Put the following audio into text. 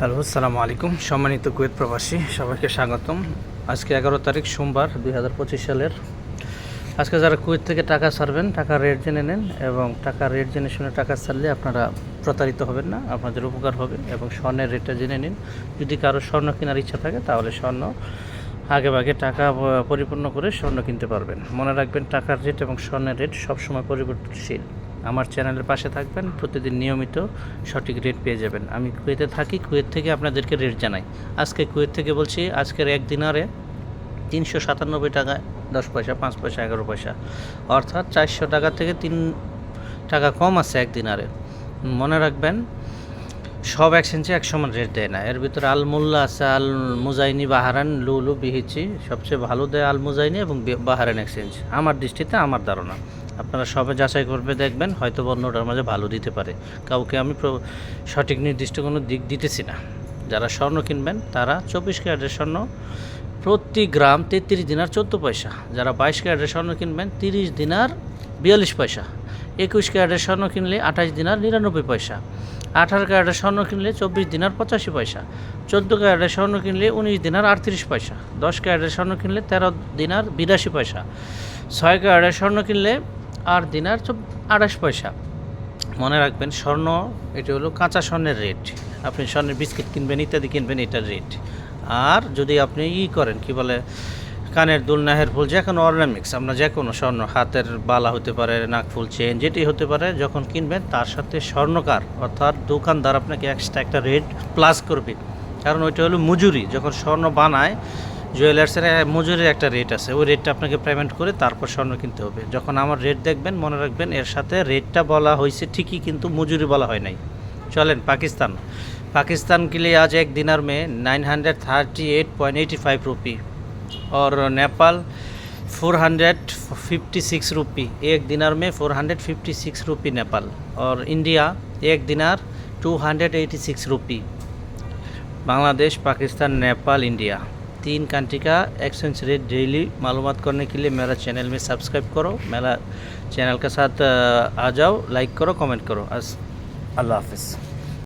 Hello, আসসালামু আলাইকুম। সম্মানিত কুয়েত প্রবাসী, সবাইকে স্বাগতম। আজকে এগারো তারিখ, সোমবার দুই হাজার পঁচিশ সালের। আজকে যারা কুয়েত থেকে টাকা ছাড়বেন, টাকা রেট জেনে নেন এবং টাকা রেট জেনে শুনে টাকা ছাড়লে আপনারা প্রতারিত হবেন না, আপনাদের উপকার হবে এবং স্বর্ণের রেটটা জেনে নিন। যদি কারও স্বর্ণ কেনার ইচ্ছা থাকে, তাহলে স্বর্ণ আগে ভাগে টাকা পরিপূর্ণ করে স্বর্ণ কিনতে পারবেন। মনে রাখবেন, টাকার রেট এবং স্বর্ণের রেট সবসময় পরিবর্তনশীল। আমার চ্যানেলের পাশে থাকবেন, প্রতিদিন নিয়মিত সঠিক রেট পেয়ে যাবেন। আমি কুয়েতে থাকি, কুয়েত থেকে আপনাদেরকে রেট জানাই। আজকে কুয়েত থেকে বলছি, আজকের এক দিনারে তিনশো সাতানব্বই টাকা, দশ পয়সা, পাঁচ পয়সা, এগারো পয়সা। অর্থাৎ চারশো টাকা থেকে তিন টাকা কম আছে এক দিনারে। মনে রাখবেন, সব এক্সচেঞ্জে এক সমান রেট দেয় না। এর ভিতরে আল মোল্লা আছে আল মুজাইনি বাহারান লুলু, বিহিচি, সবচেয়ে ভালো দেয় আল মুজাইনি এবং বাহারান এক্সচেঞ্জ আমার দৃষ্টিতে আমার ধারণা। আপনারা সবে যাচাই করবে, দেখবেন হয়তো অন্যটার মাঝে ভালো দিতে পারে। কাউকে আমি সঠিক নির্দিষ্ট কোনো দিক দিতেছি না। যারা স্বর্ণ কিনবেন, তারা চব্বিশ ক্যারেটের স্বর্ণ প্রতি গ্রাম তেত্রিশ দিনার চোদ্দ পয়সা। যারা বাইশ ক্যারেটের স্বর্ণ কিনবেন, তিরিশ দিনার বিয়াল্লিশ পয়সা। একুশ ক্যারেটের স্বর্ণ কিনলে আঠাশ দিনার নিরানব্বই পয়সা। আঠারো ক্যারেটের স্বর্ণ কিনলে চব্বিশ দিনার পঁচাশি পয়সা। চোদ্দ ক্যারেটের স্বর্ণ কিনলে উনিশ দিনার আটত্রিশ পয়সা। দশ ক্যারেটের স্বর্ণ কিনলে তেরো দিনার বিরাশি পয়সা। ছয় ক্যারেটের স্বর্ণ কিনলে আট দিনার আঠাশ পয়সা। মনে রাখবেন, স্বর্ণ, এটি হলো কাঁচা স্বর্ণের রেট আপনি স্বর্ণের বিস্কিট কিনবেন, ইত্যাদি কিনবেন, এটার রেট আর যদি আপনি ই করেন, কি বলে, কানের দুল, নাহের ফুল, যে কোনো অর্নামিক্স আপনার যে কোনো স্বর্ণ, হাতের বালা হতে পারে নাকফুল চেন যেটি হতে পারে, যখন কিনবেন, তার সাথে স্বর্ণকার, অর্থাৎ দোকানদার আপনাকে এক্সট্রা একটা রেট প্লাস করবে। কারণ ওইটা হলো মজুরি, যখন স্বর্ণ বানায় জুয়েলার্সের মজুরির একটা রেট আছে ওই রেটটা আপনাকে পেমেন্ট করে তারপর স্বর্ণ কিনতে হবে যখন আমার রেট দেখবেন মনে রাখবেন এর সাথে রেটটা বলা হয়েছে ঠিকই কিন্তু মজুরি বলা হয় নাই চলেন পাকিস্তান पाकिस्तान के लिए आज एक दिनार में 938.85 रुपी और नेपाल 456 रुपी एक दिनार में 456 रुपी नेपाल और इंडिया एक दिनार 286 रुपी बांग्लादेश पाकिस्तान नेपाल इंडिया तीन कंट्री का एक्सचेंज रेट डेली मालूमात करने के लिए मेरा चैनल में सब्सक्राइब करो मेरा चैनल के साथ अ, आ जाओ लाइक करो कमेंट करो अस अल्लाह हाफिज़